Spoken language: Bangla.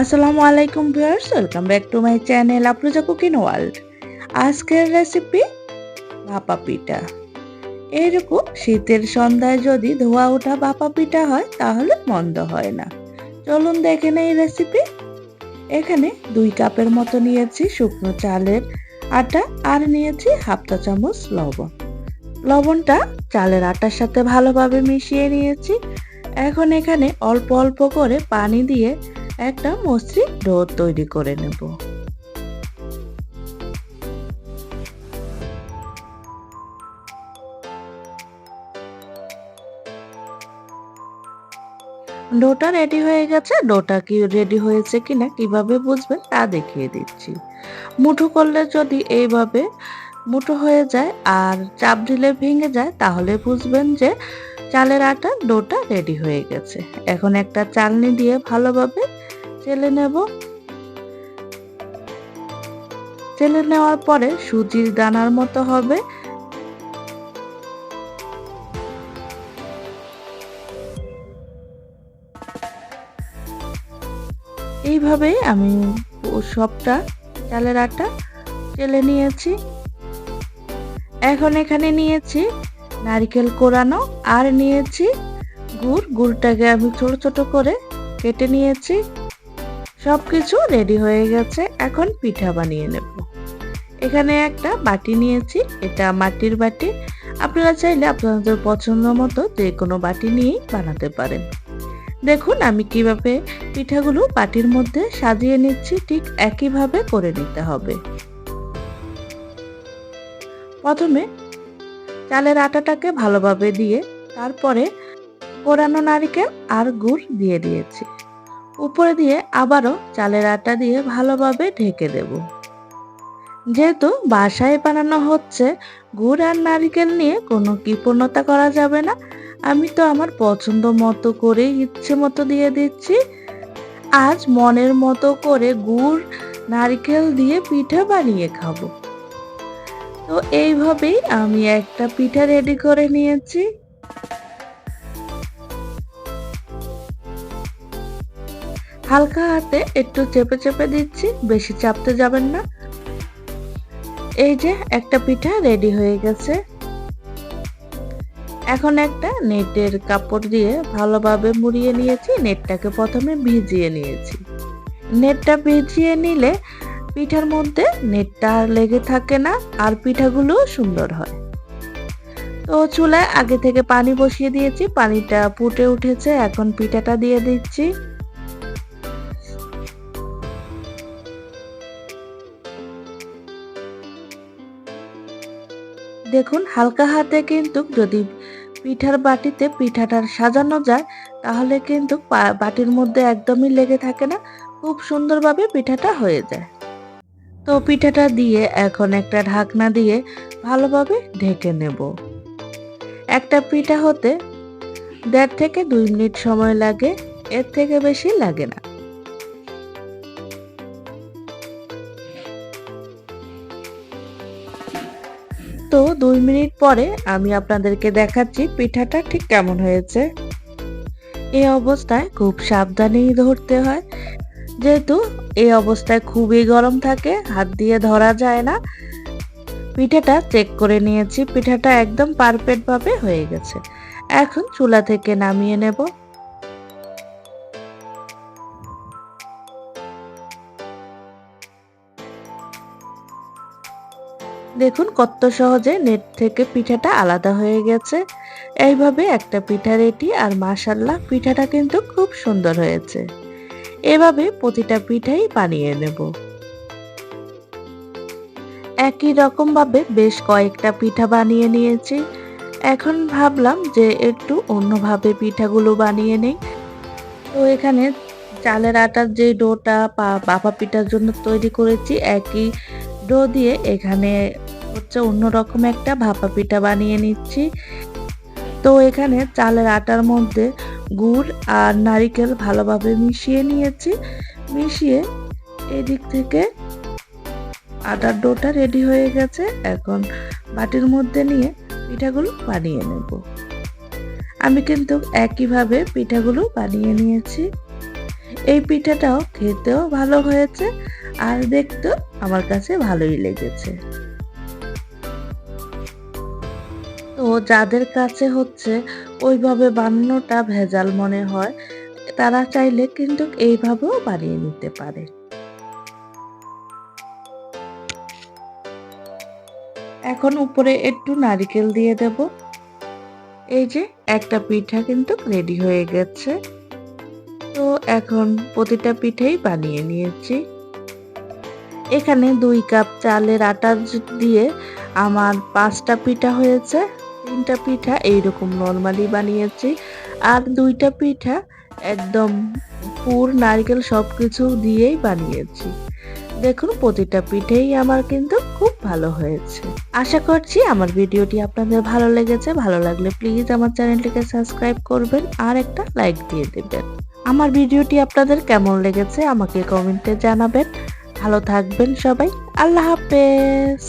আসসালামু আলাইকুম viewers, welcome back to my channel Apruja cooking world. আজকের রেসিপি ভাপা পিঠা। এইরকম শীতের সন্ধ্যায় যদি ধোয়া ওঠা ভাপা পিঠা হয়, তাহলে মন্দ হয় না। চলুন দেখে নেই রেসিপি এখানে দুই কাপের মতো নিয়েছি শুকনো চালের আটা আর নিয়েছি হাফটা চামচ লবণ। লবণটা চালের আটার সাথে ভালোভাবে মিশিয়ে নিয়েছি। এখন এখানে অল্প অল্প করে পানি দিয়ে একটা মসৃণ ডো তৈরি করে নেব। ডোটা রেডি হয়ে গেছে। ডোটা কি রেডি হয়েছে কিনা কীভাবে বুঝবেন তা দেখিয়ে দিচ্ছি। মুঠো করলে যদি এইভাবে মুঠো হয়ে যায় আর চাপ দিলে ভেঙে যায়, তাহলে বুঝবেন যে চালের আটা ডোটা রেডি হয়ে গেছে। এখন একটা চালনি দিয়ে ভালোভাবে চেলে নেব। চেলে নেওয়ার পরে সুজির দানার মতো হবে। এইভাবেই আমি সবটা চালের আটা চেলে নিয়েছি। এখন এখানে নিয়েছি নারকেল কোরানো, আর নিয়েছি গুড়। গুড়টাকে আমি ছোট ছোট করে কেটে নিয়েছি। সব কিছু রেডি হয়ে গেছে। এখন পিঠা বানিয়ে নেব। এখানে একটা বাটি নিয়েছি। এটা মাটির বাটি। আপনারা চাইলে আপনাদের পছন্দ মতো যে কোনো বাটি নিয়েই বানাতে পারেন। দেখুন, আমি কীভাবে পিঠাগুলো বাটির মধ্যে সাজিয়ে নিচ্ছি। ঠিক একইভাবে করে নিতে হবে। প্রথমে চালের আটাটাকে ভালোভাবে দিয়ে তারপরে কোরানো নারিকেল আর গুড় দিয়ে দিয়েছি। উপরে দিয়ে আবারও চালের আটা দিয়ে ভালোভাবে ঢেকে দেব। যেহেতু বাসায় বানানো হচ্ছে, গুড় আর নারিকেল নিয়ে কোনো কৃপণতা করা যাবে না। আমি তো আমার পছন্দ মতো করে ইচ্ছে মতো দিয়ে দিচ্ছি। আজ মনের মতো করে গুড়, নারিকেল দিয়ে পিঠে বানিয়ে খাব। তো এইভাবেই আমি একটা পিঠা রেডি করে নিয়েছি। হালকা হাতে একটু চেপে চেপে দিচ্ছি, বেশি চাপতে যাবেন না। এই যে একটা পিঠা রেডি হয়ে গেছে। এখন একটা নেটের কাপড় দিয়ে ভালোভাবে মুড়িয়ে নিয়েছি, নেটটাকে প্রথমে ভিজিয়ে নিয়েছি। নেটটা ভিজিয়ে নিলে পিঠার মধ্যে নেটটা লেগে থাকে না আর পিঠাগুলো সুন্দর হয়। তো চুলায় আগে থেকে পানি বসিয়ে দিয়েছি, পানিটা ফুটে উঠেছে, এখন পিঠাটা দিয়ে দিচ্ছি। দেখুন, হালকা হাতে কিন্তু যদি পিঠার বাটিতে পিঠাটা সাজানো যায়, তাহলে কিন্তু বাটির মধ্যে একদমই লেগে থাকে না, খুব সুন্দরভাবে পিঠাটা হয়ে যায়। তো পিঠাটা দিয়ে এখন একটা ঢাকনা দিয়ে ভালোভাবে ঢেকে নেব। একটা পিঠা হতে দেড় থেকে দুই মিনিট সময় লাগে, এর থেকে বেশি লাগে না। তো দুই মিনিট পরে আমি আপনাদেরকে দেখাচ্ছি পিঠাটা ঠিক কেমন হয়েছে। এই অবস্থায় খুব সাবধানেই ধরতে হয় যেহেতু এই অবস্থায় খুবই গরম থাকে, হাত দিয়ে ধরা যায় না। পিঠাটা চেক করে নিয়েছি, পিঠাটা একদম পারফেক্ট ভাবে হয়ে গেছে। এখন চুলা থেকে নামিয়ে নেব। দেখুন কত সহজে নেট থেকে পিঠাটা আলাদা হয়ে গেছে। এইভাবে একটা পিঠা রেটি আর মাসাল্লাহ পিঠাটা কিন্তু খুব সুন্দর হয়েছে। এভাবে প্রতিটা পিঠাই বানিয়ে নেব। একই রকম ভাবে বেশ কয়েকটা পিঠা বানিয়ে নিয়েছি। এখন ভাবলাম যে একটু অন্যভাবে পিঠাগুলো বানিয়ে নেই। তো এখানে চালের আটার যে ডোটা বা বাবা পিঠার জন্য তৈরি করেছি, একই ডো দিয়ে এখানে হচ্ছে অন্যরকম একটা ভাপা পিঠা বানিয়ে নিচ্ছি। তো এখানে চালের আটার মধ্যে গুড় আর নারিকেল ভালোভাবে মিশিয়ে নিয়েছি। মিশিয়ে এদিক থেকে আটার ডোটা রেডি হয়ে গেছে। এখন বাটির মধ্যে নিয়ে পিঠাগুলো বানিয়ে নেব। আমি কিন্তু একইভাবে পিঠাগুলো বানিয়ে নিয়েছি। এই পিঠাটাও খেতেও ভালো হয়েছে আর দেখতেও আমার কাছে ভালোই লেগেছে। তো যাদের কাছে হচ্ছে ওইভাবে বানানোটা ভেজাল মনে হয়, তারা চাইলে কিন্তু এইভাবেও বানিয়ে নিতে পারে। এখন উপরে একটু নারিকেল দিয়ে দেব। এই যে একটা পিঠা কিন্তু রেডি হয়ে গেছে। তো এখন প্রতিটা পিঠেই বানিয়ে নিয়েছি। এখানে দুই কাপ চালের আটা দিয়ে আমার পাঁচটা পিঠা হয়েছে। তিনটা পিঠা এইরকম নর্মালি বানিয়েছি। আর দুইটা পিঠা একদম পুর, নারকেল সব কিছু দিয়েই বানিয়েছি। দেখুন, প্রতিটা পিঠেই আমার কিন্তু খুব ভালো হয়েছে। আশা করছি আমার ভিডিওটি আপনাদের ভালো লেগেছে। ভালো লাগলে প্লিজ আমার চ্যানেলটিকে সাবস্ক্রাইব করবেন আর একটা লাইক দিয়ে দেবেন। আমার ভিডিওটি আপনাদের কেমন লেগেছে আমাকে কমেন্টে জানাবেন। ভালো থাকবেন সবাই। আল্লাহ হাফেজ।